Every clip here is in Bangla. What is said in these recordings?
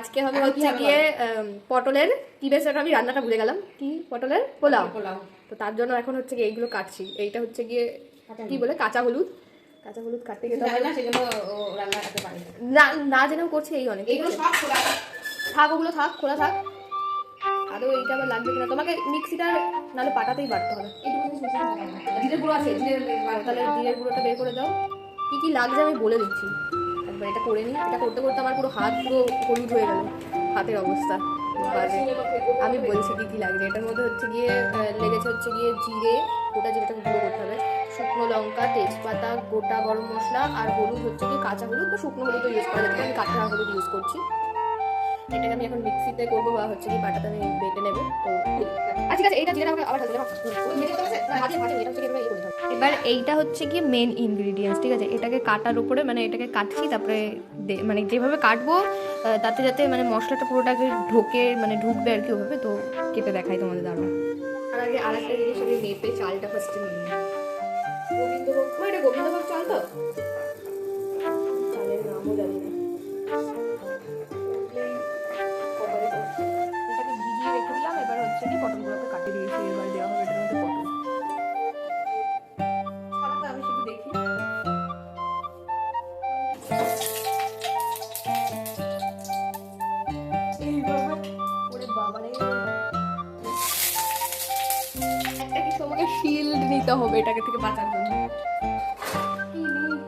আজকে হবে হচ্ছে গিয়ে পটলের কি বেশ আমি রান্নাটা ভুলে গেলাম। কি? পটলের পোলাও। পোলাও। তো তার জন্য এখন হচ্ছে গিয়ে এইগুলো কাটছি। এইটা হচ্ছে গিয়ে কি বলে? কাঁচা হলুদ। কাঁচা হলুদ কাটতে গেলে না সেজন্য ও রান্না করতে পারে না। জেনেও করছি এই অনেক। থাক। ওগুলো থাক খোলা থাক। আদৌ এইটা আবার লাগবে কিনা? তোমাকে মিক্সিটা নাহলে পাটাতেই বাটতে হবে। জিরে গুঁড়ো আছে জিরে তাহলে জিরের গুঁড়োটা বের করে দাও। কি কি লাগছে আমি বলে দিচ্ছি। এটা করে নিই। এটা করতে করতে আমার পুরো হাত পুরো হলুদ হয়ে গেল। হাতের অবস্থা। আমি বলছি কি কি লাগছে? এটার মধ্যে হচ্ছে গিয়ে লেগেছে হচ্ছে গিয়ে জিরে গোটা জিরেটাকে গুঁড়ো করতে হবে। শুকনো লঙ্কা, তেজপাতা, গোটা গরম মশলা আর হলুদ হচ্ছে গিয়ে কাঁচা হলুদ বা শুকনো হলুদ ইউজ করা পারে আমি কাঁচা হলুদ ইউজ করছি। এটাকে আমি এখন মিক্সিতে করব বা হচ্ছে কি পাটাতে আমি বেটে নেব। তো আচ্ছা ঠিক আছে এইটা জিরে আমাকে আবার ইয়ে। এবার এইটা হচ্ছে কি মেন ইনগ্রিডিয়েন্টস ঠিক আছে? এটাকে কাটার উপরে মানে এটাকে কাটছি তারপরে মানে যেভাবে কাটবো তাতে যাতে মানে মশলাটা পুরোটাকে ঢোকে মানে ঢুকবে আর কি ওভাবে তো কেটে দেখাই তোমাদের দাঁড়ো আর আগে আর একটা জিনিস আমি মেপে চালটা ফার্স্টে নিয়ে নিই। গোবিন্দভোগ এটা গোবিন্দভোগ চাল তো? চালের নামও জানি না। একটা কি তোমাকে শিল্ড নিতে হবে এটাকে থেকে বাঁচার জন্য কি নিই?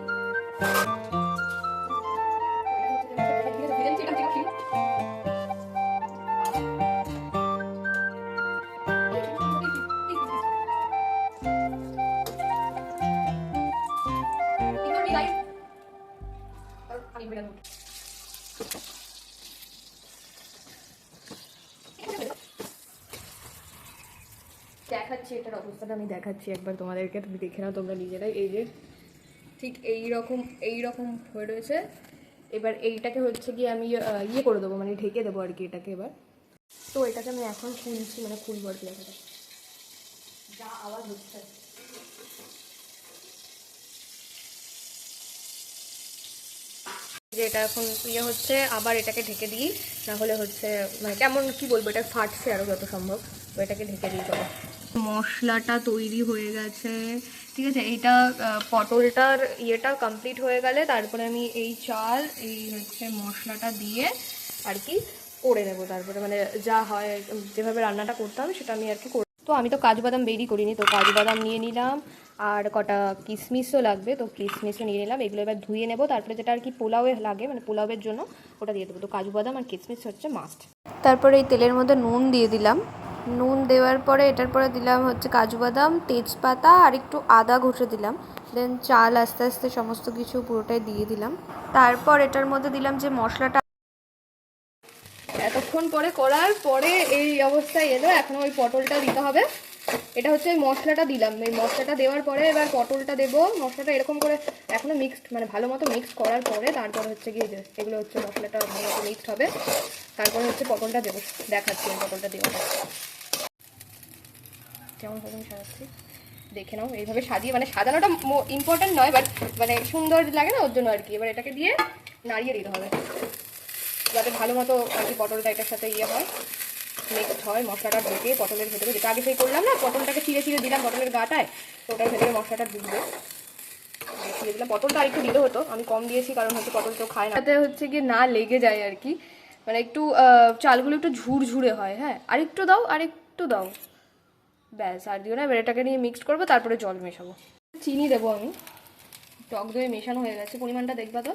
দেখাচ্ছি, এটার অবস্থাটা আমি দেখাচ্ছি একবার তোমাদেরকে, তুমি দেখে নাও তোমরা নিজেরাই। এই যে, ঠিক এই রকম এই রকম হয়ে রয়েছে। এবার এইটাকে হচ্ছে গিয়ে আমি ইয়ে করে দেবো মানে ঢেকে দেবো আর কি এটাকে এবার। তো এটাকে আমি এখন খুলছি মানে খুলবো আর কি যা আওয়াজ হচ্ছে। যে এটা এখন ইয়ে হচ্ছে, আবার এটাকে ঢেকে দিই না হলে হচ্ছে মানে কেমন কি বলব, এটা ফাটছে আরও যত সম্ভব। তো এটাকে ঢেকে দিই, চলো। মশলাটা তৈরি হয়ে গেছে। ঠিক আছে এইটা পটলটার ইয়েটা কমপ্লিট হয়ে গেলে তারপরে আমি এই চাল, এই হচ্ছে মশলাটা দিয়ে আর কি করে নেব। তারপরে মানে যা হয়, যেভাবে রান্নাটা করতে হবে সেটা আমি আর কি তো আমি তো কাজু বাদাম বেরি করিনি, তো কাজু বাদাম নিয়ে নিলাম। আর কটা কিশমিশও লাগবে, তো কিশমিশও নিয়ে নিলাম। এগুলো এবার ধুয়ে নেব। তারপরে যেটা আর কি পোলাওয়ে লাগে মানে পোলাওয়ের জন্য, ওটা দিয়ে দেবো। তো কাজু বাদাম আর কিশমিশ হচ্ছে মাস্ট তারপরে এই তেলের মধ্যে নুন দিয়ে দিলাম। নুন দেওয়ার পরে এটার পরে দিলাম হচ্ছে কাজু বাদাম, তেজপাতা আর একটু আদা ঘষে দিলাম। দেন চাল আস্তে আস্তে সমস্ত কিছু পুরোটাই দিয়ে দিলাম। তারপর এটার মধ্যে দিলাম যে মশলাটা এতক্ষণ পরে করার পরে এই অবস্থায় এলো এখন ওই পটলটা দিতে হবে। এটা হচ্ছে ওই মশলাটা দিলাম। এই মশলাটা দেওয়ার পরে এবার পটলটা দেবো। মশলাটা এরকম করে এখনও মিক্সড মানে ভালো মতো মিক্সড করার পরে তারপর হচ্ছে গিয়ে এগুলো হচ্ছে মশলাটা ভালো মতো মিক্সড হবে, তারপরে হচ্ছে পটলটা দেবো। দেখাচ্ছি পটলটা দেওয়াটা ভাবে আমি সাজাচ্ছি? দেখে নাও, এইভাবে সাজিয়ে মানে সাজানোটা ইম্পর্টেন্ট নয় বাট মানে সুন্দর লাগে না, ওর জন্য আর কি। এবার এটাকে দিয়ে নাড়িয়ে দিতে হবে। যাতে ভালো মতো আর কি পটলটা এটার সাথে ইয়ে হয়। মিক্সড হয় মশলাটা ঢুকে পটলের ভেতরে যেটা আগে সেই করলাম না, পটলটাকে চিড়ে চিড়ে দিলাম পটলের গাটায়, তো ওটার ভেতরে মশলাটা ঢুকবে। দিয়ে দিলাম। পটলটা আরেকটু দিতে হতো, আমি কম দিয়েছি কারণ হচ্ছে পটল তো খায় না। তাতে হচ্ছে গিয়ে না লেগে যায় আর কি। মানে একটু চালগুলো একটু ঝুরঝুরে হয় হ্যাঁ? আরেকটু দাও আরেকটু দাও। ব্যাস, আর দিও না, এবার এটাকে নিয়ে মিক্সড করব, তারপরে জল মেশাবো। চিনি দেবো আমি। টক দই মেশানো হয়ে গেছে, পরিমাণটা দেখবা তো?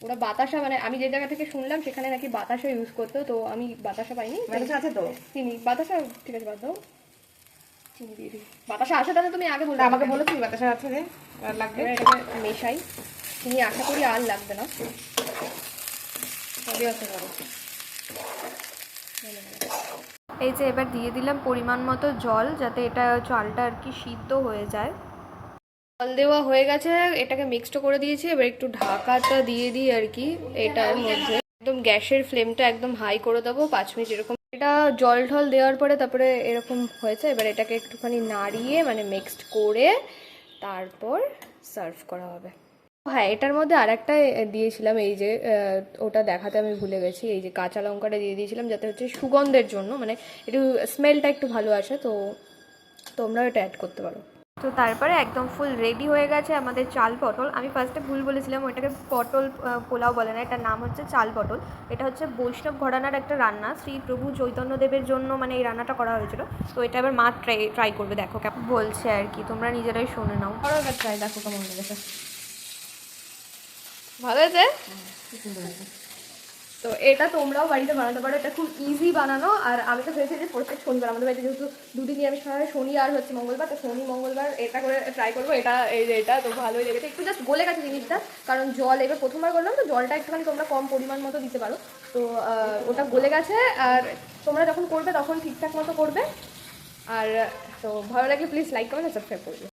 ওরা বাতাসা মানে আমি যে জায়গা থেকে শুনলাম সেখানে নাকি বাতাসা ইউজ করতো তো আমি বাতাসা পাইনি। মানুষ আছে তো? চিনি। বাতাসা ঠিক আছে বাদ দাও। চিনি দিয়ে দিই। বাতাসা আসে তাহলে তুমি আগে বললে আমাকে বলেছি বাতাসা আছে রে আর লাগবে? মেশাই। চিনি আশা করি আর লাগবে না। সবই আছে ধরো এই যে এবার দিয়ে দিলাম পরিমাণ মতো জল যাতে এটা চালটা আর কি সিদ্ধ হয়ে যায়। জল দেওয়া হয়ে গেছে, এটাকে মিক্সড করে দিয়েছি, এবার একটু ঢাকাটা দিয়ে দিই আর কি, এটার মধ্যে। একদম গ্যাসের ফ্লেমটা একদম হাই করে দেবো, পাঁচ মিনিট এরকম। এটা জল ঢল দেওয়ার পরে তারপরে এরকম হয়েছে, এবার এটাকে একটুখানি নাড়িয়ে মানে মিক্সড করে তারপর সার্ভ করা হবে। হ্যাঁ এটার মধ্যে আর একটা দিয়েছিলাম, এই যে ওটা দেখাতে আমি ভুলে গেছি, এই যে কাঁচা লঙ্কাটা দিয়ে দিয়েছিলাম, যাতে হচ্ছে সুগন্ধের জন্য মানে একটু স্মেলটা একটু ভালো আসে, তো তোমরাও এটা অ্যাড করতে পারো। তো তারপরে একদম ফুল রেডি হয়ে গেছে আমাদের চাল পটল। আমি ফার্স্টে ভুল বলেছিলাম ওইটাকে পটল পোলাও বলে না এটার নাম হচ্ছে চাল পটল। এটা হচ্ছে বৈষ্ণব ঘরানার একটা রান্না শ্রী প্রভু চৈতন্যদেবের জন্য মানে এই রান্নাটা করা হয়েছিল। তো এটা এবার মা ট্রাই ট্রাই করবে দেখো কেমন বলছে আর কি তোমরা নিজেরাই শুনে নাও। ট্রাই দেখো কেমন লেগেছে ভালো হয়েছে। তো এটা তোমরাও বাড়িতে বানাতে পারো। এটা খুব ইজি বানানো। আর আমি তো ভেবেছি যে প্রত্যেক শনিবার, আমাদের বাড়িতে যেহেতু দুদিন নিরামিষ খাওয়া হয়, শনি আর হচ্ছে মঙ্গলবার, তো শনি, মঙ্গলবার এটা করে ট্রাই করব। এটা, এই এটা, তো ভালোই লেগেছে। একটু জাস্ট গলে গেছে জিনিসটা, কারণ জল, এবার প্রথমবার করলাম তো জলটা একটুখানি তোমরা কম পরিমাণ মতো দিতে পারো। তো ওটা গলে গেছে। আর তোমরা যখন করবে তখন ঠিকঠাক মতো করবে। আর, তো ভালো লাগলে প্লিজ লাইক কমেন্ট সাবস্ক্রাইব করবে।